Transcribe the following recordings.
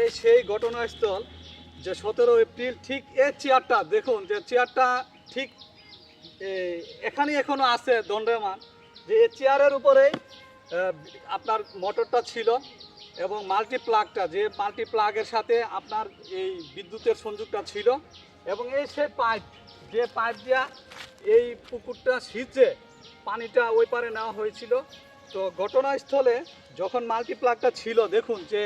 এই সেই ঘটনাস্থল যে সতেরো এপ্রিল ঠিক এই চেয়ারটা, দেখুন যে চেয়ারটা ঠিক এখানে এখনও আছে দণ্ডমান যে এই চেয়ারের উপরে আপনার মোটরটা ছিল এবং মাল্টি প্লাগটা যে মাল্টি প্লাগের সাথে আপনার এই বিদ্যুতের সংযোগটা ছিল এবং এই সে পাইপ, যে পাইপ দিয়া এই পুকুরটা সিঁচে পানিটা ওই পারে নেওয়া হয়েছিল। তো ঘটনাস্থলে যখন মাল্টি প্লাগটা ছিল, দেখুন যে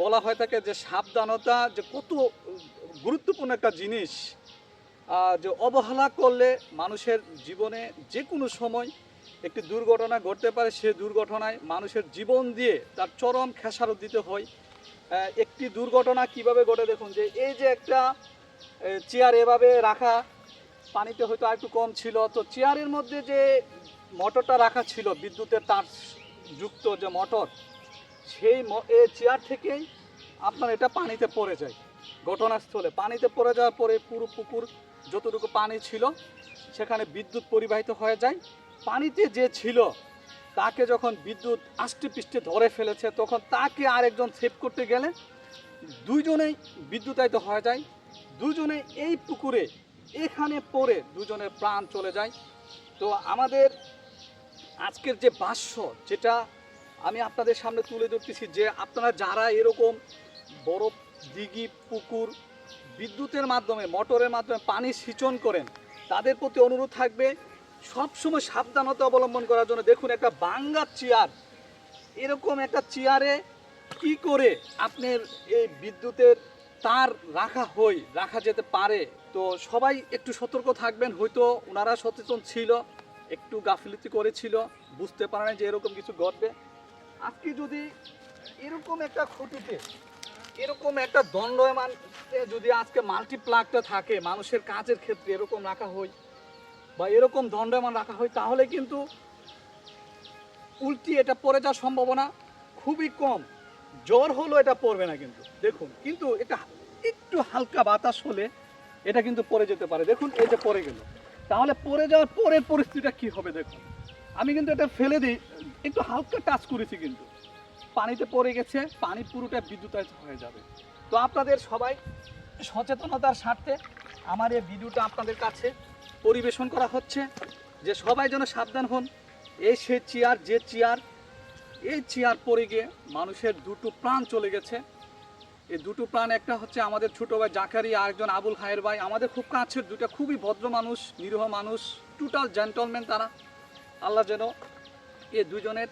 বলা হয়ে থাকে যে সাবধানতা, যে কত গুরুত্বপূর্ণ একটা জিনিস যে অবহেলা করলে মানুষের জীবনে যে কোনো সময় একটি দুর্ঘটনা ঘটতে পারে, সে দুর্ঘটনায় মানুষের জীবন দিয়ে তার চরম খেসারত দিতে হয়। একটি দুর্ঘটনা কীভাবে ঘটে দেখুন, যে এই যে একটা চেয়ার এভাবে রাখা, পানিতে হয়তো একটু কম ছিল, তো চেয়ারের মধ্যে যে মোটরটা রাখা ছিল, বিদ্যুতের তার যুক্ত যে মোটর সেই চেয়ার থেকেই আপনার এটা পানিতে পড়ে যায়, ঘটনাস্থলে। পানিতে পড়ে যাওয়ার পরে পুরো পুকুর, যতটুকু পানি ছিল, সেখানে বিদ্যুৎ পরিবাহিত হয়ে যায়। পানিতে যে ছিল, তাকে যখন বিদ্যুৎ আষ্টে পৃষ্ঠে ধরে ফেলেছে, তখন তাকে আরেকজন সেভ করতে গেলে দুইজনেই বিদ্যুতায়িত হয়ে যায়। দুজনে এই পুকুরে, এখানে পড়ে দুজনের প্রাণ চলে যায়। তো আমাদের আজকের যে বাস্য যেটা আমি আপনাদের সামনে তুলে ধরতেছি যে আপনারা যারা এরকম বড় দিঘি, পুকুর, বিদ্যুতের মাধ্যমে, মোটরের মাধ্যমে পানি সিঁচন করেন, তাদের প্রতি অনুরোধ থাকবে সবসময় সাবধানতা অবলম্বন করার জন্য। দেখুন, একটা বাঙ্গা চেয়ার, এরকম একটা চেয়ারে কি করে আপনার এই বিদ্যুতের তার রাখা হয় রাখা যেতে পারে? তো সবাই একটু সতর্ক থাকবেন, হয়তো ওনারা সচেতন ছিল, একটু গাফিলতি করেছিল, বুঝতে পারে না যে এরকম কিছু ঘটবে। আজকে যদি এরকম একটা খুঁটিতে এরকম একটা দণ্ডমান যদি আজকে মাল্টিপ্লাগটা থাকে, মানুষের কাজের ক্ষেত্রে এরকম রাখা হয় বা এরকম দণ্ডমান রাখা হয়, তাহলে কিন্তু উল্টি এটা পড়ে যাওয়ার সম্ভাবনা খুবই কম। জ্বর হলো এটা পড়বে না কিন্তু। দেখুন, কিন্তু এটা একটু হালকা বাতাস হলে এটা কিন্তু পড়ে যেতে পারে। দেখুন, এই যে পড়ে গেল। তাহলে পড়ে যাওয়ার পরের পরিস্থিতিটা কি হবে, দেখুন। আমি কিন্তু এটা ফেলে দিই। একটু হালকা টাচ করেছি কিন্তু। পানিতে পড়ে গেছে, পানি পুরোটা বিদ্যুতায়িত হয়ে যাবে। তো আপনাদের সবাই সচেতনতার স্বার্থে আমার এই ভিডিওটা আপনাদের কাছে পরিবেশন করা হচ্ছে, যে সবাই যেন সাবধান হন। এই সে চেয়ার, যে চেয়ার, এই চেয়ার পড়ে গিয়ে মানুষের দুটো প্রাণ চলে গেছে। এই দুটো প্রাণ, একটা হচ্ছে আমাদের ছোটো ভাই জাকারি আর একজন আবুল খায়ের ভাই। আমাদের খুব কাছের দুটা খুবই ভদ্র মানুষ, নিরীহ মানুষ টোটাল জেন্টলম্যান তারা। আল্লাহ যেন এ দুজনের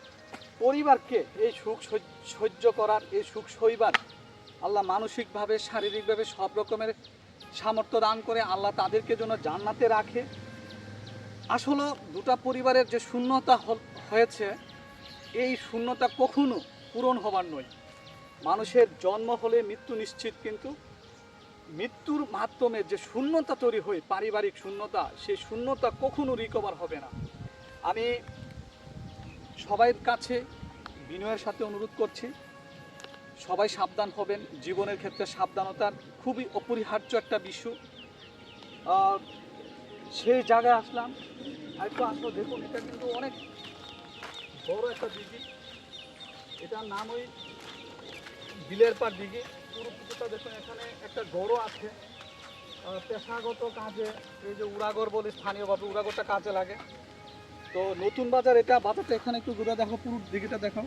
পরিবারকে এই সুখ সহ্য- করার, এই সুখ সইবার আল্লাহ মানসিকভাবে, শারীরিকভাবে সব রকমের সামর্থ্য দান করে আল্লাহ তাদেরকে যেন জান্নাতে রাখে। আসলে দুটা পরিবারের যে শূন্যতা হয়েছে, এই শূন্যতা কখনো পূরণ হবার নয়। মানুষের জন্ম হলে মৃত্যু নিশ্চিত, কিন্তু মৃত্যুর মাধ্যমে যে শূন্যতা তৈরি হয়, পারিবারিক শূন্যতা, সেই শূন্যতা কখনো রিকভার হবে না। আমি সবাইয়ের কাছে বিনয়ের সাথে অনুরোধ করছি, সবাই সাবধান হবেন, জীবনের ক্ষেত্রে সাবধানতার খুবই অপরিহার্য একটা বিষয়। সেই জায়গায় আসলাম আর একটু আসলো দেখুন, এটা কিন্তু অনেক বড় একটা দিঘি। এটার নাম ওই বিলের পার দিঘি। পুরো পুকুরটা দেখুন, এখানে একটা গড়ও আছে পেশাগত কাজে, এই যে উড়াগর বলে স্থানীয়ভাবে উড়াগরটা কাজে লাগে। তো নতুন বাজার এটা বাজারটা এখানে একটু ঘুরে দেখো পুরো দিঘিটা দেখো।